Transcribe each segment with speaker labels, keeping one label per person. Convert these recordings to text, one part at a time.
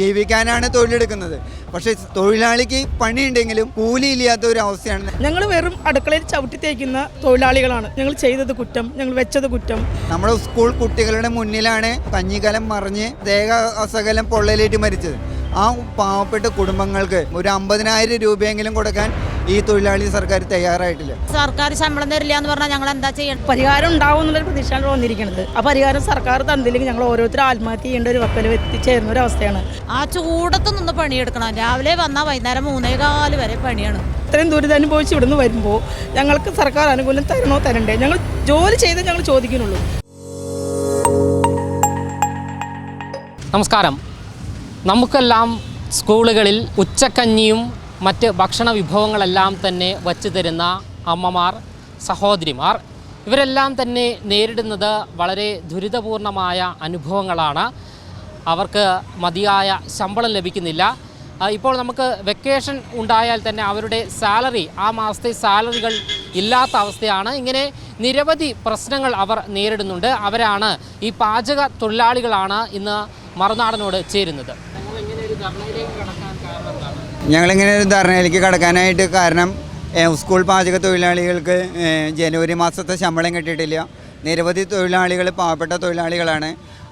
Speaker 1: ജീവിക്കാനാണ് തൊഴിലെടുക്കുന്നത്. പക്ഷേ തൊഴിലാളിക്ക് പണിയുണ്ടെങ്കിലും കൂലിയില്ലാത്ത ഒരു അവസ്ഥയാണ്.
Speaker 2: ഞങ്ങൾ വെറും അടുക്കളയിൽ ചവിട്ടി തേക്കുന്ന തൊഴിലാളികളാണ്. ഞങ്ങൾ ചെയ്തത് കുറ്റം ഞങ്ങൾ വെച്ചത് കുറ്റം.
Speaker 1: നമ്മുടെ സ്കൂൾ കുട്ടികളുടെ മുന്നിലാണ് കഞ്ഞിക്കലം മറിഞ്ഞ് ദേഹ അസകലം പൊള്ളലേറ്റ് മരിച്ചത്. ആ പാവപ്പെട്ട കുടുംബങ്ങൾക്ക് ഒരു അമ്പതിനായിരം രൂപയെങ്കിലും കൊടുക്കാൻ ഈ തൊഴിലാളി സർക്കാർ തയ്യാറായിട്ടില്ല.
Speaker 3: സർക്കാർ ശമ്പളം തരില്ല എന്ന് പറഞ്ഞാൽ ഞങ്ങൾ എന്താ ചെയ്യണം
Speaker 2: പരിഹാരം ഉണ്ടാവും എന്നുള്ള പ്രതീക്ഷയാണ് വന്നിരിക്കുന്നത് ആ പരിഹാരം സർക്കാർ തന്നില്ലെങ്കിൽ ഞങ്ങൾ ഓരോരുത്തരും ആത്മഹത്യ ചെയ്യേണ്ട ഒരു വക്കൽ എത്തിച്ചേരുന്ന ഒരു അവസ്ഥയാണ്.
Speaker 3: ആ ചൂടത്ത് നിന്ന് പണിയെടുക്കണം. രാവിലെ വന്നാൽ വൈകുന്നേരം മൂന്നേകാൽ വരെ പണിയാണ്.
Speaker 2: ഇത്രയും ദുരിതനുഭവിച്ച് ഇവിടുന്ന് വരുമ്പോൾ ഞങ്ങൾക്ക് സർക്കാർ അനുകൂലം തരണോ തരണ്ടേ? ഞങ്ങൾ ജോലി ചെയ്ത് ഞങ്ങൾ ചോദിക്കുന്നുള്ളൂ.
Speaker 4: നമസ്കാരം. നമുക്കെല്ലാം സ്കൂളുകളിൽ ഉച്ചക്കഞ്ഞിയും മറ്റ് ഭക്ഷണ വിഭവങ്ങളെല്ലാം തന്നെ വച്ചു തരുന്ന അമ്മമാർ സഹോദരിമാർ. ഇവരെല്ലാം തന്നെ നേരിടുന്നത് വളരെ ദുരിതപൂർണമായ അനുഭവങ്ങളാണ്. അവർക്ക് മതിയായ ശമ്പളം ലഭിക്കുന്നില്ല. ഇപ്പോൾ നമുക്ക് വെക്കേഷൻ ഉണ്ടായാൽ തന്നെ അവരുടെ സാലറി ആ മാസത്തെ സാലറികൾ ഇല്ലാത്ത അവസ്ഥയാണ്. ഇങ്ങനെ നിരവധി പ്രശ്നങ്ങൾ അവർ നേരിടുന്നുണ്ട്. അവരാണ് ഈ പാചക തൊഴിലാളികളാണ് ഇന്ന് മറുനാടനോട് ചേരുന്നത്.
Speaker 1: ഞങ്ങളിങ്ങനെ ഒരു ധർണയിലേക്ക് കടക്കാനായിട്ട് കാരണം സ്കൂൾ പാചക തൊഴിലാളികൾക്ക് ജനുവരി മാസത്തെ ശമ്പളം കിട്ടിയിട്ടില്ല. നിരവധി തൊഴിലാളികൾ പാവപ്പെട്ട തൊഴിലാളികളാണ്.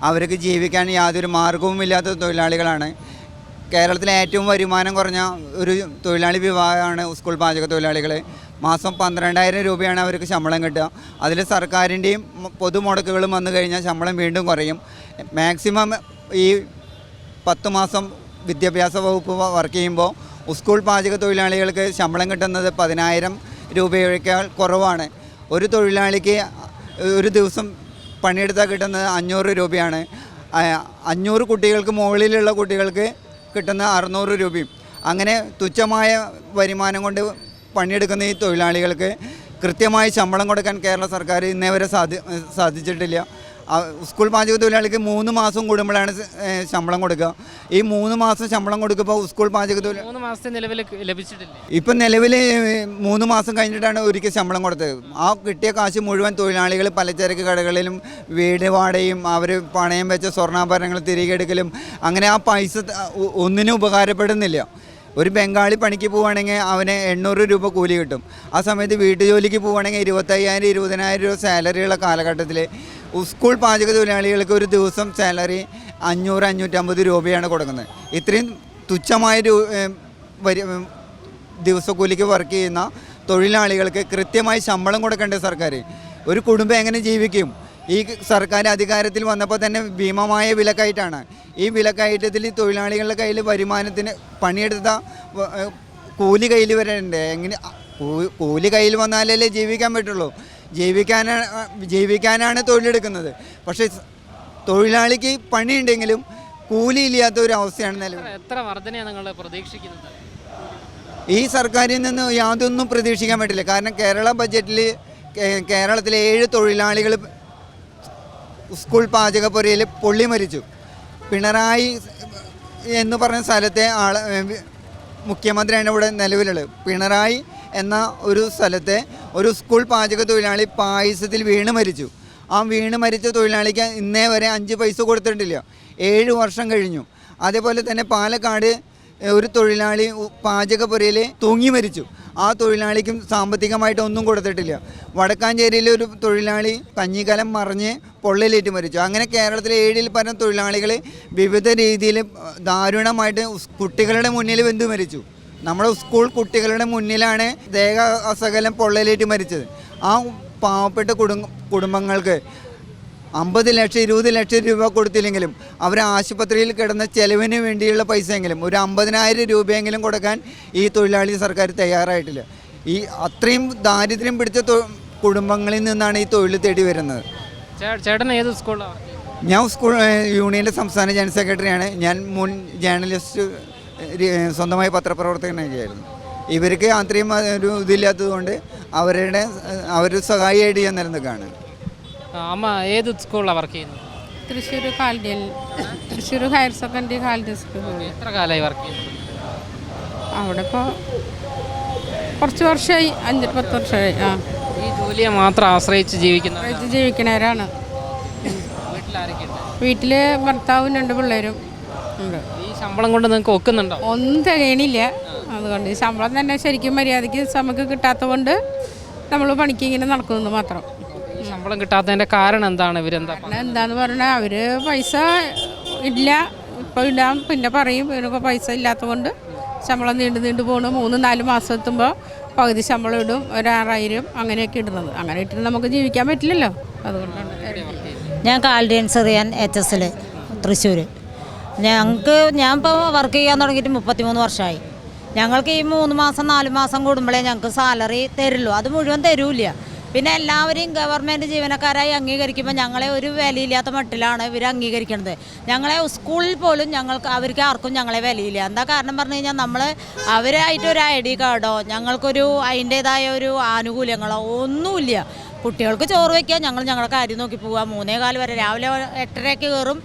Speaker 1: അവർക്ക് ജീവിക്കാൻ യാതൊരു മാർഗവും ഇല്ലാത്ത തൊഴിലാളികളാണ്. കേരളത്തിലെ ഏറ്റവും വരുമാനം കുറഞ്ഞ ഒരു തൊഴിലാളി വിഭാഗമാണ് സ്കൂൾ പാചക തൊഴിലാളികൾ. മാസം പന്ത്രണ്ടായിരം രൂപയാണ് അവർക്ക് ശമ്പളം കിട്ടുക. അതിൽ സർക്കാരിന്റെയും പൊതുമുടക്കുകളും വന്നു കഴിഞ്ഞാൽ ശമ്പളം വീണ്ടും കുറയും. മാക്സിമം ഈ പത്ത് മാസം വിദ്യാഭ്യാസ വകുപ്പ് വർക്ക് ചെയ്യുമ്പോൾ സ്കൂൾ പാചക തൊഴിലാളികൾക്ക് ശമ്പളം കിട്ടുന്നത് പതിനായിരം രൂപയേക്കാൾ കുറവാണ്. ഒരു തൊഴിലാളിക്ക് ഒരു ദിവസം പണിയെടുത്താൽ കിട്ടുന്നത് അഞ്ഞൂറ് രൂപയാണ്. അഞ്ഞൂറ് കുട്ടികൾക്ക് മുകളിലുള്ള കുട്ടികൾക്ക് കിട്ടുന്ന അറുന്നൂറ് രൂപയും. അങ്ങനെ തുച്ഛമായ വരുമാനം കൊണ്ട് പണിയെടുക്കുന്ന ഈ തൊഴിലാളികൾക്ക് കൃത്യമായി ശമ്പളം കൊടുക്കാൻ കേരള സർക്കാർ ഇന്നേ വരെ സാധി സാധിച്ചിട്ടില്ല. സ്കൂൾ പാചക തൊഴിലാളിക്ക് മൂന്ന് മാസം കൂടുമ്പോഴാണ് ശമ്പളം കൊടുക്കുക. ഈ മൂന്ന് മാസം ശമ്പളം കൊടുക്കുമ്പോൾ സ്കൂൾ പാചക തൊഴിലാളി
Speaker 4: മൂന്ന് മാസത്തെ നിലവിൽ ലഭിച്ചിട്ടില്ല?
Speaker 1: ഇപ്പം നിലവിൽ മൂന്ന് മാസം കഴിഞ്ഞിട്ടാണ് ഒരിക്കൽ ശമ്പളം കൊടുത്തത്. ആ കിട്ടിയ കാശ് മുഴുവൻ തൊഴിലാളികൾ പലചരക്ക് കടകളിലും വീട് വാടയും അവർ പണയം വെച്ച സ്വർണാഭരണങ്ങൾ തിരികെ എടുക്കലും അങ്ങനെ ആ പൈസ ഒന്നിനും ഉപകാരപ്പെടുന്നില്ല. ഒരു ബംഗാളി പണിക്ക് പോവുകയാണെങ്കിൽ അവന് എണ്ണൂറ് രൂപ കൂലി കിട്ടും. ആ സമയത്ത് വീട്ടുജോലിക്ക് പോവുകയാണെങ്കിൽ ഇരുപത്തയ്യായിരം ഇരുപതിനായിരം രൂപ സാലറിയുള്ള കാലഘട്ടത്തിൽ സ്കൂൾ പാചക തൊഴിലാളികൾക്ക് ഒരു ദിവസം സാലറി അഞ്ഞൂറ് അഞ്ഞൂറ്റമ്പത് രൂപയാണ് കൊടുക്കുന്നത്. ഇത്രയും തുച്ഛമായ ദിവസക്കൂലിക്ക് വർക്ക് ചെയ്യുന്ന തൊഴിലാളികൾക്ക് കൃത്യമായി ശമ്പളം കൊടുക്കേണ്ട സർക്കാർ ഒരു കുടുംബം എങ്ങനെ ജീവിക്കും? ഈ സർക്കാർ അധികാരത്തിൽ വന്നപ്പോൾ തന്നെ ഭീമമായ വിലക്കയറ്റാണ്. ഈ വിലക്കയറ്റത്തിൽ തൊഴിലാളികളുടെ കയ്യിൽ വരുമാനത്തിന് പണിയെടുത്ത കൂലി കയ്യിൽ വരണ്ടേ എങ്ങനെ കൂലി കയ്യിൽ വന്നാലല്ലേ ജീവിക്കാൻ പറ്റുള്ളൂ. ജീവിക്കാനാണ് ജീവിക്കാനാണ് തൊഴിലെടുക്കുന്നത്. പക്ഷേ തൊഴിലാളിക്ക് പണിയുണ്ടെങ്കിലും കൂലി ഇല്ലാത്ത ഒരു അവസ്ഥയാണ് നിലവിൽ.
Speaker 4: എത്ര വർധനയാണ് നിങ്ങൾ പ്രതീക്ഷിക്കുന്നത്?
Speaker 1: ഈ സർക്കാരിൽ നിന്ന് യാതൊന്നും പ്രതീക്ഷിക്കാൻ പറ്റില്ല. കാരണം കേരള ബജറ്റിൽ കേരളത്തിലെ ഏഴ് തൊഴിലാളികൾ സ്കൂൾ പാചകപ്പുരയിൽ പൊള്ളി മരിച്ചു. പിണറായി എന്ന് പറഞ്ഞ സ്ഥലത്തെ ആൾ മുഖ്യമന്ത്രിയാണ് ഇവിടെ നിലവിലുള്ളത്. പിണറായി എന്ന ഒരു സ്ഥലത്തെ ഒരു സ്കൂൾ പാചക തൊഴിലാളി പായസത്തിൽ വീണ് മരിച്ചു. ആ വീണ് മരിച്ച തൊഴിലാളിക്ക് ഇന്നേ വരെ അഞ്ച് പൈസ കൊടുത്തിട്ടില്ല. ഏഴ് വർഷം കഴിഞ്ഞു. അതേപോലെ തന്നെ പാലക്കാട് ഒരു തൊഴിലാളി പാചകപ്പുരയിൽ തൂങ്ങി മരിച്ചു. ആ തൊഴിലാളിക്കും സാമ്പത്തികമായിട്ട് ഒന്നും കൊടുത്തിട്ടില്ല. വടക്കാഞ്ചേരിയിലെ ഒരു തൊഴിലാളി കഞ്ഞിക്കലം മറിഞ്ഞ് പൊള്ളലേറ്റ് മരിച്ചു. അങ്ങനെ കേരളത്തിലെ ഏഴിൽ പരം തൊഴിലാളികൾ വിവിധ രീതിയിൽ ദാരുണമായിട്ട് കുട്ടികളുടെ മുന്നിൽ വെന്തു മരിച്ചു. നമ്മുടെ സ്കൂൾ കുട്ടികളുടെ മുന്നിലാണ് ദേഹ അസകലം പൊള്ളലേറ്റ് മരിച്ചത്. ആ പാവപ്പെട്ട കുടുംബ കുടുംബങ്ങൾക്ക് അമ്പത് ലക്ഷം ഇരുപത് ലക്ഷം രൂപ കൊടുത്തില്ലെങ്കിലും അവർ ആശുപത്രിയിൽ കിടന്ന ചെലവിന് വേണ്ടിയുള്ള പൈസയെങ്കിലും ഒരു അമ്പതിനായിരം രൂപയെങ്കിലും കൊടുക്കാൻ ഈ തൊഴിലാളി സർക്കാർ തയ്യാറായിട്ടില്ല. ഈ അത്രയും ദാരിദ്ര്യം പിടിച്ച കുടുംബങ്ങളിൽ നിന്നാണ് ഈ തൊഴിൽ തേടി വരുന്നത്.
Speaker 4: ചേട്ടൻ ഏത് സ്കൂളിലാണ്
Speaker 1: ഞാൻ സ്കൂൾ യൂണിയന്റെ സംസ്ഥാന ജനറൽ സെക്രട്ടറിയാണ്. ഞാൻ മുൻ ജേർണലിസ്റ്റ് ഏഹ്, സ്വന്തമായി പത്രപ്രവർത്തകനൊക്കെയായിരുന്നു ഇവർക്ക് അത്രയും ഒരു ഇതില്ലാത്തതുകൊണ്ട് അവരുടെ അവർ സഹായിയായിട്ട് ഞാൻ നിലനിൽക്കുകയാണ്.
Speaker 4: അമ്മ ഏത് സ്കൂളിലാണ് വർക്ക് ചെയ്യുന്നത്?
Speaker 5: തൃശ്ശൂർ കാലിൽ തൃശ്ശൂർ ഹയർ സെക്കൻഡറി കാലിൽ സ്കൂൾ.
Speaker 4: എത്ര കാലമായി വർക്ക് ചെയ്യുന്നത്?
Speaker 5: അവിടെ ഇപ്പോൾ കുറച്ച് വർഷമായി അഞ്ച് പത്ത് വർഷമായി ആ.
Speaker 4: ഈ ജോലിയെ മാത്രം ആശ്രയിച്ച് ജീവിക്കുന്ന
Speaker 5: ജീവിക്കുന്നവരാണ്. ജീവിക്കണവരാണ്
Speaker 4: വീട്ടിലാരൊക്കെയുണ്ട്?
Speaker 5: വീട്ടിൽ ഭർത്താവും രണ്ട് പിള്ളേരും ഉണ്ട്.
Speaker 4: ഈ ശമ്പളം കൊണ്ട് നിങ്ങൾക്ക് ഒക്കുന്നുണ്ടോ?
Speaker 5: ഒന്നും തികയണില്ല. അതുകൊണ്ട് ഈ ശമ്പളം തന്നെ ശരിക്കും മര്യാദയ്ക്ക് നമുക്ക് കിട്ടാത്തത് കൊണ്ട് നമ്മൾ പണിക്ക് ഇങ്ങനെ നടക്കുന്നു മാത്രം.
Speaker 4: ശമ്പളം കിട്ടാത്തതിന്റെ കാരണം എന്താണ്? ഇവരെന്താ
Speaker 5: പിന്നെ എന്താന്ന് പറഞ്ഞാൽ അവർ പൈസ ഇല്ല. ഇപ്പൊ ഇല്ല പിന്നെ പറയും. ഇവരിപ്പോൾ പൈസ ഇല്ലാത്തതുകൊണ്ട് ശമ്പളം നീണ്ടു നീണ്ടു പോകണം മൂന്ന് നാല് മാസം എത്തുമ്പോൾ പകുതി ശമ്പളം ഇടും. ഒരു ആറായിരം അങ്ങനെയൊക്കെ ഇടുന്നത്. അങ്ങനെ ഇട്ടിട്ട് നമുക്ക് ജീവിക്കാൻ പറ്റില്ലല്ലോ. അതുകൊണ്ടാണ്.
Speaker 3: ഞാൻ കാൽഡിയൻസ് അറിയാൻ എച്ച് എസിൽ തൃശ്ശൂർ ഞങ്ങൾക്ക് ഞാൻ ഇപ്പോൾ വർക്ക് ചെയ്യാൻ തുടങ്ങിയിട്ട് മുപ്പത്തിമൂന്ന് വർഷമായി ഞങ്ങൾക്ക് ഈ മൂന്ന് മാസം നാല് മാസം കൂടുമ്പോഴേ ഞങ്ങൾക്ക് സാലറി തരുള്ളൂ. അത് മുഴുവൻ തരൂല പിന്നെ എല്ലാവരെയും ഗവൺമെന്റ് ജീവനക്കാരായി അംഗീകരിക്കുമ്പോൾ ഞങ്ങളെ ഒരു വിലയില്ലാത്ത മട്ടിലാണ് ഇവർ അംഗീകരിക്കുന്നത് ഞങ്ങളെ സ്കൂളിൽ പോലും ഞങ്ങൾക്ക് അവർക്ക് ആർക്കും ഞങ്ങളെ വിലയില്ല. എന്താ കാരണം പറഞ്ഞു കഴിഞ്ഞാൽ നമ്മൾ അവരായിട്ട് ഒരു ഐ ഡി കാർഡോ ഞങ്ങൾക്കൊരു അതിന്റേതായ ഒരു ആനുകൂല്യങ്ങളോ ഒന്നുമില്ല. കുട്ടികൾക്ക് ചോറ് വയ്ക്കുക ഞങ്ങൾ ഞങ്ങളുടെ കാര്യം നോക്കി പോവുക മൂന്നേ കാൽ വരെ രാവിലെ എട്ടരയ്ക്ക് കയറും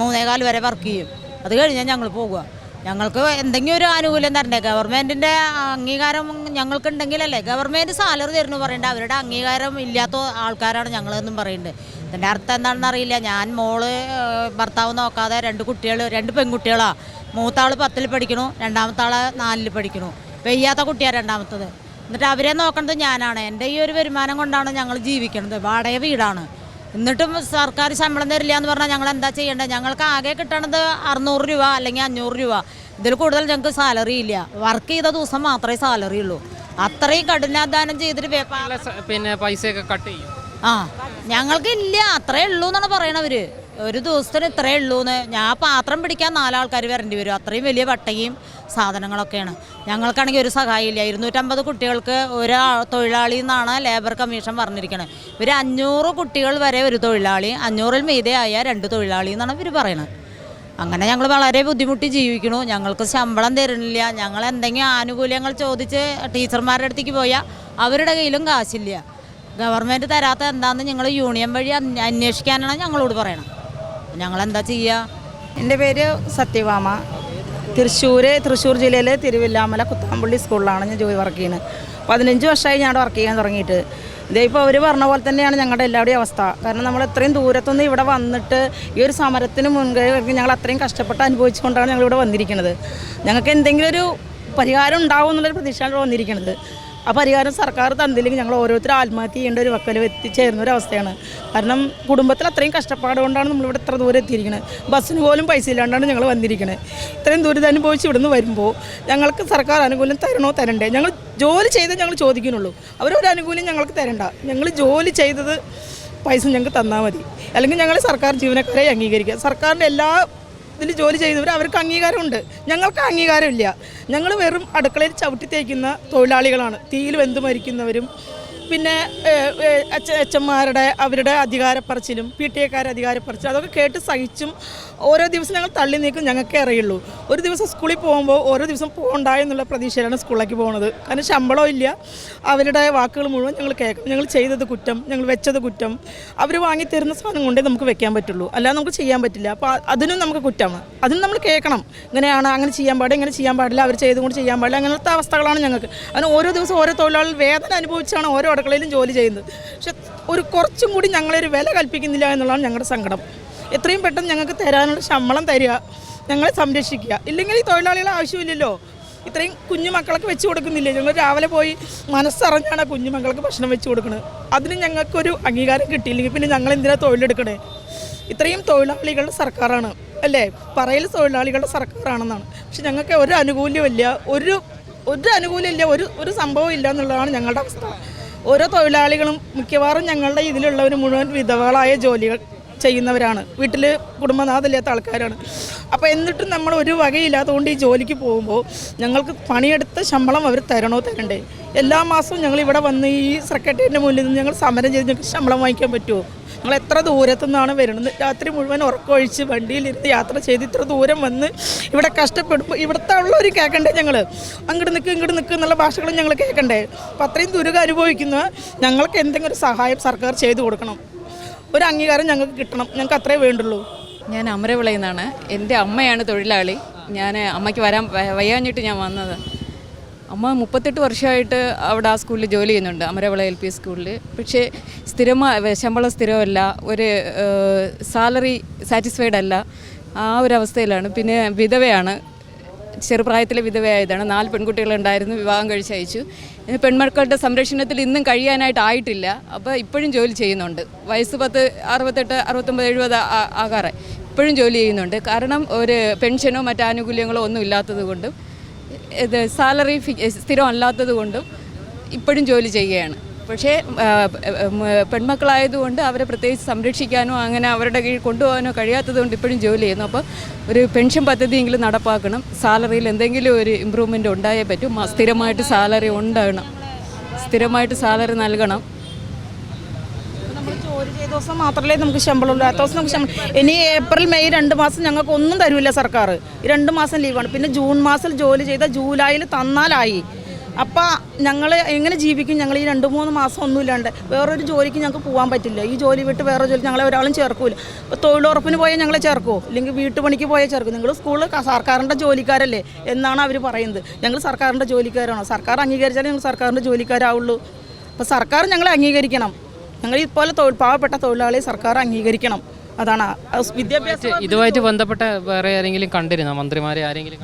Speaker 3: മൂന്നേ കാൽ വരെ വർക്ക് ചെയ്യും. അത് കഴിഞ്ഞാൽ ഞങ്ങൾ പോകുക ഞങ്ങൾക്ക് എന്തെങ്കിലും ഒരു ആനുകൂല്യം തരണ്ടേ? ഗവൺമെന്റിന്റെ അംഗീകാരം ഞങ്ങൾക്കുണ്ടെങ്കിലല്ലേ ഗവൺമെന്റ് സാലറി തരുന്നു പറയണ്ട. അവരുടെ അംഗീകാരം ഇല്ലാത്ത ആൾക്കാരാണ് ഞങ്ങളെന്നും പറയുന്നത് ഇതിന്റെ അർത്ഥം എന്താണെന്ന് അറിയില്ല. ഞാൻ മോൾ ഭർത്താവ് നോക്കാതെ രണ്ട് കുട്ടികൾ രണ്ട് പെൺകുട്ടികളാ. മൂത്താൾ പത്തിൽ പഠിക്കണു രണ്ടാമത്തെ ആൾ നാലിൽ പഠിക്കണു. വെയ്യാത്ത കുട്ടിയാണ് രണ്ടാമത്തത്. എന്നിട്ട് അവരെ നോക്കേണ്ടത് ഞാനാണ്. എന്റെ ഈ ഒരു വരുമാനം കൊണ്ടാണ് ഞങ്ങൾ ജീവിക്കുന്നത് വാടക വീടാണ്. എന്നിട്ടും സർക്കാർ ശമ്പളം തരില്ല എന്ന് പറഞ്ഞാൽ ഞങ്ങൾ എന്താ ചെയ്യേണ്ടത്? ഞങ്ങൾക്ക് ആകെ കിട്ടണത് അറുന്നൂറ് രൂപ അല്ലെങ്കിൽ അഞ്ഞൂറ് രൂപ. ഇതിൽ കൂടുതൽ ഞങ്ങൾക്ക് സാലറി ഇല്ല. വർക്ക് ചെയ്ത ദിവസം മാത്രമേ സാലറി ഉള്ളൂ. അത്രയും കഠിനാധ്വാനം ചെയ്തിട്ട്
Speaker 4: പിന്നെ പൈസയൊക്കെ കട്ട് ചെയ്യും.
Speaker 3: ആ ഞങ്ങൾക്ക് ഇല്ല. അത്രേ ഉള്ളൂ എന്നാണ് പറയണവര്. ഒരു ദിവസത്തിന് ഇത്രയേ ഉള്ളൂ എന്ന് ഞാൻ പാത്രം പിടിക്കാൻ നാലാൾക്കാർ വരേണ്ടി വരും. അത്രയും വലിയ പട്ടയും സാധനങ്ങളൊക്കെയാണ്. ഞങ്ങൾക്കാണെങ്കിൽ ഒരു സഹായമില്ല. ഇരുന്നൂറ്റമ്പത് കുട്ടികൾക്ക് ഒരു തൊഴിലാളി എന്നാണ് ലേബർ കമ്മീഷൻ പറഞ്ഞിരിക്കുന്നത് ഇവർ അഞ്ഞൂറ് കുട്ടികൾ വരെ ഒരു തൊഴിലാളി അഞ്ഞൂറിൽ മീതെ ആയ രണ്ട് തൊഴിലാളി എന്നാണ് ഇവർ പറയുന്നത് അങ്ങനെ ഞങ്ങൾ വളരെ ബുദ്ധിമുട്ടി ജീവിക്കണു ഞങ്ങൾക്ക് ശമ്പളം തരുന്നില്ല. ഞങ്ങൾ എന്തെങ്കിലും ആനുകൂല്യങ്ങൾ ചോദിച്ച് ടീച്ചർമാരുടെ അടുത്തേക്ക് പോയാൽ അവരുടെ കയ്യിലും കാശില്ല. ഗവൺമെന്റ് തരാത്ത എന്താണെന്ന് ഞങ്ങൾ യൂണിയൻ വഴി അന്വ- അന്വേഷിക്കാനാണ് ഞങ്ങളോട് പറയണം. ഞങ്ങളെന്താ ചെയ്യുക
Speaker 2: എന്റെ പേര് സത്യവാമ തൃശ്ശൂർ തൃശ്ശൂർ ജില്ലയിലെ തിരുവില്ലാമല കുത്താമ്പള്ളി സ്കൂളിലാണ് ഞാൻ ജോലി വർക്ക് ചെയ്യുന്നത്. പതിനഞ്ച് വർഷമായി ഞാൻ വർക്ക് ചെയ്യാൻ തുടങ്ങിയിട്ട്. ഇതേ ഇപ്പോൾ അവർ പറഞ്ഞ പോലെ തന്നെയാണ് ഞങ്ങളുടെ എല്ലാവരുടെയും അവസ്ഥ. കാരണം നമ്മൾ ഇത്രയും ദൂരത്തുനിന്ന് ഇവിടെ വന്നിട്ട് ഈ ഒരു സമരത്തിന് മുൻകൈ ഞങ്ങൾ അത്രയും കഷ്ടപ്പെട്ട് അനുഭവിച്ചുകൊണ്ടാണ് ഞങ്ങൾ ഇവിടെ വന്നിരിക്കുന്നത്. ഞങ്ങൾക്ക് എന്തെങ്കിലും ഒരു പരിഹാരം ഉണ്ടാവും എന്നുള്ളൊരു പ്രതീക്ഷയാണ് വന്നിരിക്കുന്നത്. ആ പരിഹാരം സർക്കാർ തന്നില്ലെങ്കിൽ ഞങ്ങൾ ഓരോരുത്തരും ആത്മഹത്യ ചെയ്യേണ്ട ഒരു വക്കൽ എത്തിച്ചേരുന്ന ഒരു അവസ്ഥയാണ്. കാരണം കുടുംബത്തിൽ അത്രയും കഷ്ടപ്പാട് കൊണ്ടാണ് നമ്മളിവിടെ ഇത്ര ദൂരം എത്തിയിരിക്കുന്നത് ബസ്സിന് പോലും പൈസ ഇല്ലാണ്ടാണ് ഞങ്ങൾ വന്നിരിക്കുന്നത് ഇത്രയും ദുരിതം അനുഭവിച്ച് ഇവിടുന്ന് വരുമ്പോൾ ഞങ്ങൾക്ക് സർക്കാർ അനുകൂലം തരണോ തരണ്ടേ? ഞങ്ങൾ ജോലി ചെയ്ത് ഞങ്ങൾ ചോദിക്കുന്നുള്ളൂ. അവരൊരു ആനുകൂല്യം ഞങ്ങൾക്ക് തരണ്ട. ഞങ്ങൾ ജോലി ചെയ്തത് പൈസ ഞങ്ങൾക്ക് തന്നാൽ മതി. അല്ലെങ്കിൽ ഞങ്ങൾ സർക്കാർ ജീവനക്കാരെ അംഗീകരിക്കുക. സർക്കാരിന്റെ എല്ലാ ഇതിൽ ജോലി ചെയ്തവർ അവർക്ക് അംഗീകാരമുണ്ട്. ഞങ്ങൾക്ക് അംഗീകാരമില്ല. ഞങ്ങൾ വെറും അടുക്കളയിൽ ചവിട്ടി തേക്കുന്ന തൊഴിലാളികളാണ്. തീയിൽ വെന്ത് മരിക്കുന്നവരും പിന്നെ അച്ഛന്മാരുടെ അവരുടെ അധികാരപ്പറച്ചിലും പി ടി എക്കാരുടെ അധികാരപ്പറച്ചിലും അതൊക്കെ കേട്ട് സഹിച്ചും ഓരോ ദിവസം ഞങ്ങൾ തള്ളി നീക്കും ഞങ്ങൾക്കേ അറിയുള്ളൂ. ഒരു ദിവസം സ്കൂളിൽ പോകുമ്പോൾ ഓരോ ദിവസം പോകണ്ട എന്നുള്ള പ്രതീക്ഷയിലാണ് സ്കൂളിലേക്ക് പോകുന്നത്. കാരണം ശമ്പളം ഇല്ല. അവരുടെ വാക്കുകൾ മുഴുവൻ ഞങ്ങൾ കേൾക്കും. ഞങ്ങൾ ചെയ്തത് കുറ്റം ഞങ്ങൾ വെച്ചത് കുറ്റം. അവർ വാങ്ങി തരുന്ന സാധനം കൊണ്ടേ നമുക്ക് വെക്കാൻ പറ്റുള്ളൂ. അല്ലാതെ നമുക്ക് ചെയ്യാൻ പറ്റില്ല. അപ്പോൾ അതിനും നമുക്ക് കുറ്റമാണ്. അതിനും നമ്മൾ കേൾക്കണം. ഇങ്ങനെയാണ് അങ്ങനെ ചെയ്യാൻ പാടില്ല ഇങ്ങനെ ചെയ്യാൻ പാടില്ല അവർ ചെയ്തുകൊണ്ട് ചെയ്യാൻ പാടില്ല. അങ്ങനത്തെ അവസ്ഥകളാണ് ഞങ്ങൾക്ക്. അതിന് ഓരോ ദിവസം ഓരോ തൊഴിലാളികൾ വേദന അനുഭവിച്ചാണ് ഓരോ അടുക്കളയിലും ജോലി ചെയ്യുന്നത്. പക്ഷെ ഒരു കുറച്ചും കൂടി ഞങ്ങളൊരു വില കൽപ്പിക്കുന്നില്ല എന്നുള്ളതാണ് ഞങ്ങളുടെ സങ്കടം. എത്രയും പെട്ടെന്ന് ഞങ്ങൾക്ക് തരാനുള്ള ശമ്പളം തരിക ഞങ്ങളെ സംരക്ഷിക്കുക. ഇല്ലെങ്കിൽ ഈ തൊഴിലാളികളെ ആവശ്യമില്ലല്ലോ. ഇത്രയും കുഞ്ഞു മക്കളൊക്കെ വെച്ച് കൊടുക്കുന്നില്ലേ? ഞങ്ങൾ രാവിലെ പോയി മനസ്സറിഞ്ഞാണ് കുഞ്ഞു മക്കൾക്ക് ഭക്ഷണം വെച്ച് കൊടുക്കുന്നത് അതിന് ഞങ്ങൾക്കൊരു അംഗീകാരം കിട്ടിയില്ലെങ്കിൽ പിന്നെ ഞങ്ങൾ എന്തിനാ തൊഴിലെടുക്കണേ? ഇത്രയും തൊഴിലാളികളുടെ സർക്കാരാണ് അല്ലേ? പറയൽ തൊഴിലാളികളുടെ സർക്കാരാണെന്നാണ്. പക്ഷെ ഞങ്ങൾക്ക് ഒരു അനുകൂല്യമില്ല. ഒരു ഒരു അനുകൂല്യമില്ല ഒരു ഒരു സംഭവം ഇല്ല എന്നുള്ളതാണ് ഞങ്ങളുടെ അവസ്ഥ. ഓരോ തൊഴിലാളികളും മിക്കവാറും ഞങ്ങളുടെ ഇതിലുള്ളവർ മുഴുവൻ വിധവകളായ ജോലികൾ ചെയ്യുന്നവരാണ്. വീട്ടിൽ കുടുംബനാഥമില്ലാത്ത ആൾക്കാരാണ്. അപ്പോൾ എന്നിട്ടും നമ്മൾ ഒരു വകയില്ലാത്തതുകൊണ്ട് ഈ ജോലിക്ക് പോകുമ്പോൾ ഞങ്ങൾക്ക് പണിയെടുത്ത ശമ്പളം അവർ തരണോ തരണ്ടേ? എല്ലാ മാസവും ഞങ്ങൾ ഇവിടെ വന്ന് ഈ സെക്രട്ടേറിയറ്റിന്റെ മുന്നിൽ നിന്ന് ഞങ്ങൾ സമരം ചെയ്ത് ഞങ്ങൾക്ക് ശമ്പളം വാങ്ങിക്കാൻ പറ്റുമോ ഞങ്ങൾ എത്ര ദൂരത്തു നിന്നാണ് വരുന്നത്? രാത്രി മുഴുവൻ ഉറക്കമൊഴിച്ച് വണ്ടിയിലിരുന്ന് യാത്ര ചെയ്ത് ഇത്ര ദൂരം വന്ന് ഇവിടെ കഷ്ടപ്പെടുമ്പോൾ ഇവിടുത്തെ ഉള്ളവർ കേൾക്കണ്ടേ ഞങ്ങൾ അങ്ങോട്ട് നിൽക്കുക ഇങ്ങോട്ട് നിൽക്കുക എന്നുള്ള ഭാഷകളും ഞങ്ങൾ കേൾക്കണ്ടേ അപ്പോൾ അത്രയും ദുരിതം അനുഭവിക്കുന്ന ഞങ്ങൾക്ക് എന്തെങ്കിലും ഒരു സഹായം സർക്കാർ ചെയ്തു കൊടുക്കണം. ഒരു അംഗീകാരം ഞങ്ങൾക്ക് കിട്ടണം. ഞങ്ങൾക്ക് അത്രേ വേണ്ടുള്ളൂ.
Speaker 6: ഞാൻ അമരവിളയിൽ നിന്നാണ് എന്റെ അമ്മയാണ് തൊഴിലാളി. ഞാൻ അമ്മയ്ക്ക് വരാൻ വയ്യാഞ്ഞിട്ട് ഞാൻ വന്നത്. അമ്മ മുപ്പത്തെട്ട് വർഷമായിട്ട് അവിടെ ആ സ്കൂളിൽ ജോലി ചെയ്യുന്നുണ്ട് അമരവിള എൽ പി സ്കൂളിൽ. പക്ഷേ സ്ഥിരമായ ശമ്പളം സ്ഥിരമല്ല ഒരു സാലറി സാറ്റിസ്ഫൈഡ് അല്ല. ആ ഒരു അവസ്ഥയിലാണ്. പിന്നെ വിധവയാണ്. ചെറുപ്രായത്തിലെ വിധവയായതാണ്. നാല് പെൺകുട്ടികളുണ്ടായിരുന്നു വിവാഹം കഴിച്ച് അയച്ചു. പെൺമക്കളുടെ സംരക്ഷണത്തിൽ ഇന്നും കഴിയാനായിട്ട് ആയിട്ടില്ല അപ്പോൾ ഇപ്പോഴും ജോലി ചെയ്യുന്നുണ്ട്. വയസ്സ് പത്ത് അറുപത്തെട്ട് അറുപത്തൊമ്പത് എഴുപത് ആകാറ് ഇപ്പോഴും ജോലി ചെയ്യുന്നുണ്ട്. കാരണം ഒരു പെൻഷനോ മറ്റ് ആനുകൂല്യങ്ങളോ ഒന്നും ഇല്ലാത്തത് കൊണ്ടും ഇത് സാലറി സ്ഥിരം അല്ലാത്തത് കൊണ്ടും ഇപ്പോഴും ജോലി ചെയ്യുകയാണ്. പക്ഷേ ആ, പെൺമക്കളായതുകൊണ്ട് അവരെ പ്രത്യേകിച്ച് സംരക്ഷിക്കാനോ അങ്ങനെ അവരുടെ കീഴിൽ കൊണ്ടുപോകാനോ കഴിയാത്തത് കൊണ്ട് ഇപ്പോഴും ജോലി ചെയ്യുന്നു. അപ്പോൾ ഒരു പെൻഷൻ പദ്ധതിയെങ്കിലും നടപ്പാക്കണം. സാലറിയിൽ എന്തെങ്കിലും ഒരു ഇമ്പ്രൂവ്മെന്റ് ഉണ്ടായേ പറ്റും. സ്ഥിരമായിട്ട് സാലറി ഉണ്ടാകണം. സ്ഥിരമായിട്ട് സാലറി നൽകണം.
Speaker 2: ദിവസം മാത്രമല്ലേ നമുക്ക് ശമ്പളമുള്ളൂ? അടുത്ത ദിവസം നമുക്ക് ശമ്പളം ഇനി ഏപ്രിൽ മെയ് രണ്ട് മാസം ഞങ്ങൾക്ക് ഒന്നും തരൂല്ല സർക്കാർ രണ്ട് മാസം ലീവാണ്. പിന്നെ ജൂൺ മാസം ജോലി ചെയ്ത ജൂലൈയിൽ തന്നാലായി. അപ്പം ഞങ്ങൾ എങ്ങനെ ജീവിക്കും? ഞങ്ങൾ ഈ രണ്ട് മൂന്ന് മാസം ഒന്നുമില്ലാണ്ട് വേറൊരു ജോലിക്ക് ഞങ്ങൾക്ക് പോകാൻ പറ്റില്ല. ഈ ജോലി വിട്ട് വേറെ ജോലി ഞങ്ങളെ ഒരാളും ചേർക്കൂല. ഇപ്പോൾ തൊഴിലുറപ്പിന് പോയാൽ ഞങ്ങളെ ചേർക്കുമോ അല്ലെങ്കിൽ വീട്ടുപണിക്ക് പോയാൽ ചേർക്കും? നിങ്ങൾ സ്കൂളിൽ സർക്കാരിന്റെ ജോലിക്കാരല്ലേ എന്നാണ് അവർ പറയുന്നത്. ഞങ്ങൾ സർക്കാരിന്റെ ജോലിക്കാരാണോ? സർക്കാർ അംഗീകരിച്ചാലേ ഞങ്ങൾ സർക്കാരിന്റെ ജോലിക്കാരാവുള്ളൂ. അപ്പോൾ സർക്കാർ ഞങ്ങളെ അംഗീകരിക്കണം. ഞങ്ങൾ ഇതുപോലെ തൊഴിൽ പാവപ്പെട്ട തൊഴിലാളിയെ സർക്കാർ അംഗീകരിക്കണം. അതാണ് വിദ്യാഭ്യാസം
Speaker 4: ഇതുമായിട്ട് ബന്ധപ്പെട്ട വേറെ ആരെങ്കിലും കണ്ടിരുന്നോ? മന്ത്രിമാരെ ആരെങ്കിലും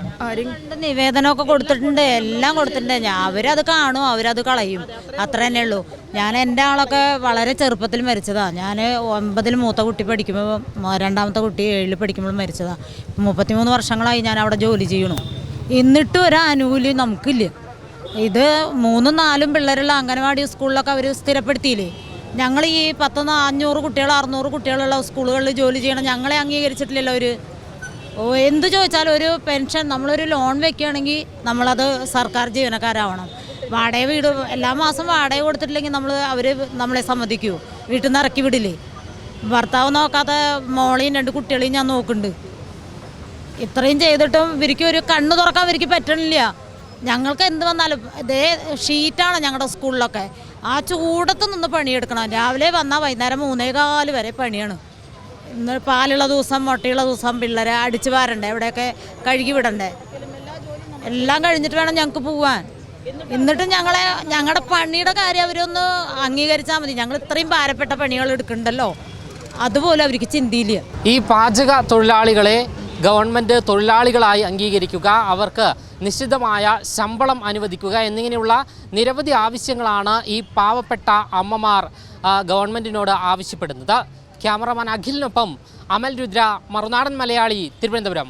Speaker 3: നിവേദനമൊക്കെ കൊടുത്തിട്ടുണ്ട്. എല്ലാം കൊടുത്തിട്ടുണ്ട്. ഞാൻ അവരത് കാണും. അവരത് കളയും. അത്ര തന്നെ ഉള്ളൂ. ഞാൻ എന്റെ ആളൊക്കെ വളരെ ചെറുപ്പത്തിൽ മരിച്ചതാണ് ഞാൻ ഒമ്പതിൽ മൂത്ത കുട്ടി പഠിക്കുമ്പോൾ രണ്ടാമത്തെ കുട്ടി ഏഴിൽ പഠിക്കുമ്പോൾ മരിച്ചതാണ് മുപ്പത്തിമൂന്ന് വർഷങ്ങളായി ഞാൻ അവിടെ ജോലി ചെയ്യണു. എന്നിട്ടും ഒരു ആനുകൂല്യം നമുക്കില്ല? ഇത് മൂന്നും നാലും പിള്ളേരുള്ള അംഗനവാടി സ്കൂളിലൊക്കെ അവർ സ്ഥിരപ്പെടുത്തിയില്ലേ? ഞങ്ങൾ ഈ പത്തൊന്ന് അഞ്ഞൂറ് കുട്ടികൾ അറുന്നൂറ് കുട്ടികളുള്ള സ്കൂളുകളിൽ ജോലി ചെയ്യണം. ഞങ്ങളെ അംഗീകരിച്ചിട്ടില്ലല്ലോ അവർ എന്ത് ചോദിച്ചാലും ഒരു പെൻഷൻ നമ്മളൊരു ലോൺ വെക്കുകയാണെങ്കിൽ നമ്മളത് സർക്കാർ ജീവനക്കാരാവണം. വാടക വീട് എല്ലാ മാസം വാടക കൊടുത്തിട്ടില്ലെങ്കിൽ നമ്മൾ അവർ നമ്മളെ സമ്മതിക്കൂ. വീട്ടിൽ നിന്ന് ഇറക്കി വിടില്ലേ? ഭർത്താവ് നോക്കാത്ത മോളെയും രണ്ട് കുട്ടികളെയും ഞാൻ നോക്കുന്നുണ്ട്. ഇത്രയും ചെയ്തിട്ടും ഇവർക്ക് ഒരു കണ്ണ് തുറക്കാൻ ഇവർക്ക് പറ്റണില്ല. ഞങ്ങൾക്ക് എന്ത് വന്നാലും ഇതേ ഷീറ്റാണ് ഞങ്ങളുടെ സ്കൂളിലൊക്കെ. ആ ചൂടത്ത് നിന്ന് പണിയെടുക്കണം. രാവിലെ വന്നാൽ വൈകുന്നേരം മൂന്നേകാൽ വരെ പണിയാണ്. ഇന്ന് പാലുള്ള ദിവസം മുട്ടയുള്ള ദിവസം പിള്ളേരെ അടിച്ചു വാരണ്ടേ എവിടെയൊക്കെ കഴുകി വിടണ്ടേ? എല്ലാം കഴിഞ്ഞിട്ട് വേണം ഞങ്ങൾക്ക് പോവാൻ. എന്നിട്ട് ഞങ്ങളെ ഞങ്ങളുടെ പണിയുടെ കാര്യം അവരൊന്ന് അംഗീകരിച്ചാൽ മതി. ഞങ്ങൾ ഇത്രയും ഭാരപ്പെട്ട പണികൾ എടുക്കണ്ടല്ലോ. അതുപോലെ അവർക്ക് ചിന്തിയില്ല
Speaker 4: ഈ പാചക തൊഴിലാളികളെ ഗവൺമെന്റ് തൊഴിലാളികളായി അംഗീകരിക്കുക. അവർക്ക് നിശ്ചിതമായ ശമ്പളം അനുവദിക്കുക എന്നിങ്ങനെയുള്ള നിരവധി ആവശ്യങ്ങളാണ് ഈ പാവപ്പെട്ട അമ്മമാർ ഗവൺമെന്റിനോട് ആവശ്യപ്പെടുന്നത്. ക്യാമറമാൻ അഖിലിനൊപ്പം അമൽ രുദ്ര മറുനാടൻ മലയാളി തിരുവനന്തപുരം.